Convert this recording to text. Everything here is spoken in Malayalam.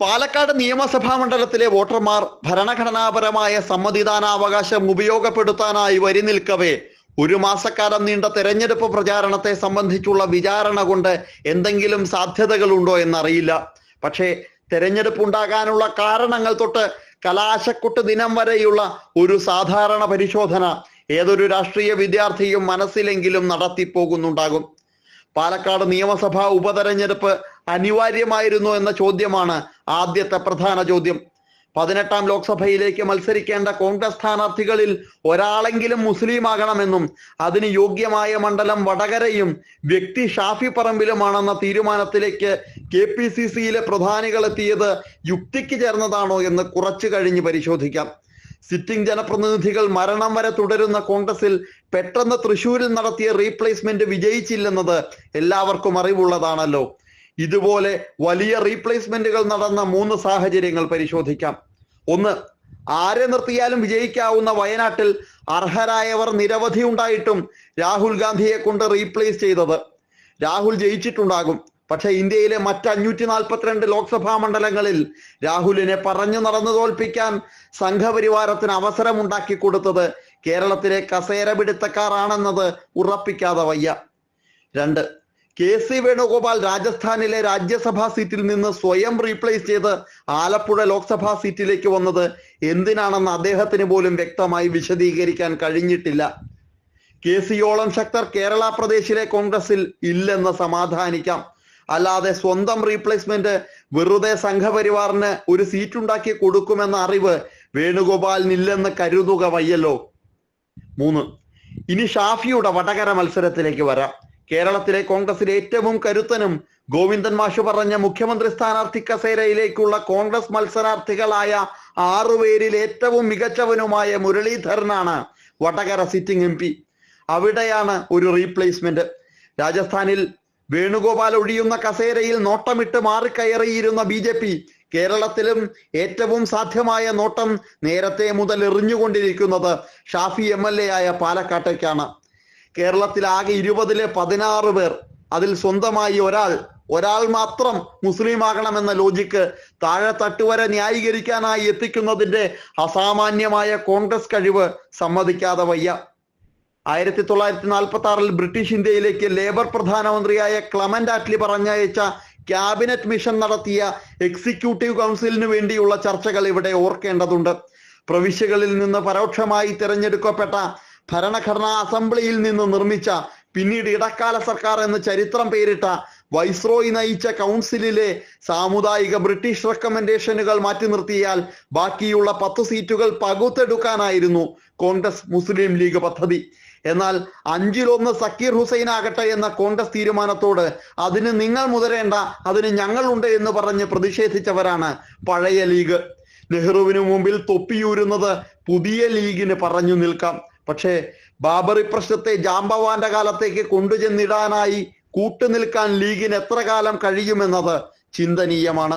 പാലക്കാട് നിയമസഭാ മണ്ഡലത്തിലെ വോട്ടർമാർ ഭരണഘടനാപരമായ സമ്മതിദാനാവകാശം ഉപയോഗപ്പെടുത്താനായി വരി നിൽക്കവേ. ഒരു മാസക്കാലം നീണ്ട തെരഞ്ഞെടുപ്പ് പ്രചാരണത്തെ സംബന്ധിച്ചുള്ള വിചാരണ കൊണ്ട് എന്തെങ്കിലും സാധ്യതകളുണ്ടോ എന്നറിയില്ല. പക്ഷേ തെരഞ്ഞെടുപ്പ് ഉണ്ടാകാനുള്ള കാരണങ്ങൾ തൊട്ട് കലാശക്കുട്ട് ദിനം വരെയുള്ള ഒരു സാധാരണ പരിശോധന ഏതൊരു രാഷ്ട്രീയ വിദ്യാർത്ഥിയും മനസ്സിലെങ്കിലും നടത്തിപ്പോകുന്നുണ്ടാകും. പാലക്കാട് നിയമസഭാ ഉപതെരഞ്ഞെടുപ്പ് അനിവാര്യമായിരുന്നു എന്ന ചോദ്യമാണ് ആദ്യത്തെ പ്രധാന ചോദ്യം. പതിനെട്ടാം ലോക്സഭയിലേക്ക് മത്സരിക്കേണ്ട കോൺഗ്രസ് സ്ഥാനാർത്ഥികളിൽ ഒരാളെങ്കിലും മുസ്ലിം ആകണമെന്നും അതിന് യോഗ്യമായ മണ്ഡലം വടകരയും വ്യക്തി ഷാഫി പറമ്പിലുമാണെന്ന തീരുമാനത്തിലേക്ക് കെ പി സി സിയിലെ പ്രധാനികൾ എത്തിയത് യുക്തിക്ക് ചേർന്നതാണോ എന്ന് കുറച്ചു കഴിഞ്ഞ് പരിശോധിക്കാം. സിറ്റിംഗ് ജനപ്രതിനിധികൾ മരണം വരെ തുടരുന്ന കോൺഗ്രസിൽ പെട്ടെന്ന് തൃശൂരിൽ നടത്തിയ റീപ്ലേസ്മെന്റ് വിജയിച്ചില്ലെന്നത് എല്ലാവർക്കും അറിവുള്ളതാണല്ലോ. ഇതുപോലെ വലിയ റീപ്ലേസ്മെന്റുകൾ നടന്ന മൂന്ന് സാഹചര്യങ്ങൾ പരിശോധിക്കാം. ഒന്ന് ആരെ നിർത്തിയാലും വിജയിക്കാവുന്ന വയനാട്ടിൽ അർഹരായവർ നിരവധി ഉണ്ടായിട്ടും രാഹുൽ ഗാന്ധിയെ കൊണ്ട് റീപ്ലേസ് ചെയ്തത്. രാഹുൽ ജയിച്ചിട്ടുണ്ടാകും. പക്ഷെ ഇന്ത്യയിലെ മറ്റ് അഞ്ഞൂറ്റി നാൽപ്പത്തിരണ്ട് ലോക്സഭാ മണ്ഡലങ്ങളിൽ രാഹുലിനെ പറഞ്ഞു നടന്നു തോൽപ്പിക്കാൻ സംഘപരിവാരത്തിന് അവസരമുണ്ടാക്കി കൊടുത്തത് കേരളത്തിലെ കസേര പിടുത്തക്കാരാണെന്നത് ഉറപ്പിക്കാതെ വയ്യ. രണ്ട് കെ സി വേണുഗോപാൽ രാജസ്ഥാനിലെ രാജ്യസഭാ സീറ്റിൽ നിന്ന് സ്വയം റീപ്ലേസ് ചെയ്ത് ആലപ്പുഴ ലോക്സഭാ സീറ്റിലേക്ക് വന്നത് എന്തിനാണെന്ന് അദ്ദേഹത്തിന് പോലും വ്യക്തമായി വിശദീകരിക്കാൻ കഴിഞ്ഞിട്ടില്ല. കെ സിയോളം ശക്തർ കേരള പ്രദേശിലെ കോൺഗ്രസിൽ ഇല്ലെന്ന് സമാധാനിക്കാം. അല്ലാതെ സ്വന്തം റീപ്ലേസ്മെന്റ് വെറുതെ സംഘപരിവാറിന് ഒരു സീറ്റ് ഉണ്ടാക്കി കൊടുക്കുമെന്ന അറിവ് വേണുഗോപാലിനില്ലെന്ന് കരുതുക വയ്യല്ലോ. മൂന്ന്. ഇനി ഷാഫിയുടെ വടകര മത്സരത്തിലേക്ക് വരാം. കേരളത്തിലെ കോൺഗ്രസിലെ ഏറ്റവും കരുത്തനും ഗോവിന്ദൻ മാഷ് പറഞ്ഞ മുഖ്യമന്ത്രി സ്ഥാനാർത്ഥി കസേരയിലേക്കുള്ള കോൺഗ്രസ് മത്സരാർത്ഥികളായ ആറുപേരിൽ ഏറ്റവും മികച്ചവനുമായ മുരളീധരനാണ് വടകര സിറ്റിംഗ് എം പി. അവിടെയാണ് ഒരു റീപ്ലേസ്മെന്റ്. രാജസ്ഥാനിൽ വേണുഗോപാൽ ഒഴിയുന്ന കസേരയിൽ നോട്ടമിട്ട് മാറിക്കയറിയിരുന്ന ബി ജെ പി കേരളത്തിലും ഏറ്റവും സാധ്യമായ നോട്ടം നേരത്തെ മുതൽ എറിഞ്ഞുകൊണ്ടിരിക്കുന്നത് ഷാഫി എം എൽ എ ആയ പാലക്കാട്ടേക്കാണ്. കേരളത്തിൽ ആകെ ഇരുപതിലെ പതിനാറ് പേർ അതിൽ സ്വന്തമായി ഒരാൾ ഒരാൾ മാത്രം മുസ്ലിം ആകണമെന്ന ലോജിക്ക് താഴെ തട്ടുവരെ ന്യായീകരിക്കാനായി എത്തിക്കുന്നതിന്റെ അസാമാന്യമായ കോൺഗ്രസ് കഴിവ് സമ്മതിക്കാതെ വയ്യ. ആയിരത്തി തൊള്ളായിരത്തി നാൽപ്പത്തി ആറിൽ ബ്രിട്ടീഷ് ഇന്ത്യയിലേക്ക് ലേബർ പ്രധാനമന്ത്രിയായ ക്ലമന്റ് ആറ്റ്ലി പറഞ്ഞയച്ച ക്യാബിനറ്റ് മിഷൻ നടത്തിയ എക്സിക്യൂട്ടീവ് കൗൺസിലിന് വേണ്ടിയുള്ള ചർച്ചകൾ ഇവിടെ ഓർക്കേണ്ടതുണ്ട്. പ്രവിശ്യകളിൽ നിന്ന് പരോക്ഷമായി തിരഞ്ഞെടുക്കപ്പെട്ട ഭരണഘടനാ അസംബ്ലിയിൽ നിന്ന് നിർമ്മിച്ച പിന്നീട് ഇടക്കാല സർക്കാർ എന്ന് ചരിത്രം പേരിട്ട വൈസ്രോയി നയിച്ച കൗൺസിലിലെ സാമുദായിക ബ്രിട്ടീഷ് റെക്കമെൻഡേഷനുകൾ മാറ്റി നിർത്തിയാൽ ബാക്കിയുള്ള പത്ത് സീറ്റുകൾ പകുത്തെടുക്കാനായിരുന്നു കോൺഗ്രസ് മുസ്ലിം ലീഗ് പദ്ധതി. എന്നാൽ അഞ്ചിലൊന്ന് സക്കീർ ഹുസൈൻ ആകട്ടെ എന്ന കോൺഗ്രസ് തീരുമാനത്തോട് അതിന് നിങ്ങൾ മുതരേണ്ട അതിന് ഞങ്ങളുണ്ട് എന്ന് പറഞ്ഞ് പ്രതിഷേധിച്ചവരാണ് പഴയ ലീഗ്. നെഹ്റുവിനു മുമ്പിൽ തൊപ്പിയൂരുന്നത് പുതിയ ലീഗിന് പറഞ്ഞു നിൽക്കാം. പക്ഷേ ബാബറി പ്രശ്നത്തെ ജാംബവാന്റെ കാലത്തേക്ക് കൊണ്ടുചെന്നിടാനായി കൂട്ടുനിൽക്കാൻ ലീഗിന് എത്ര കാലം കഴിയുമെന്നത് ചിന്തനീയമാണ്.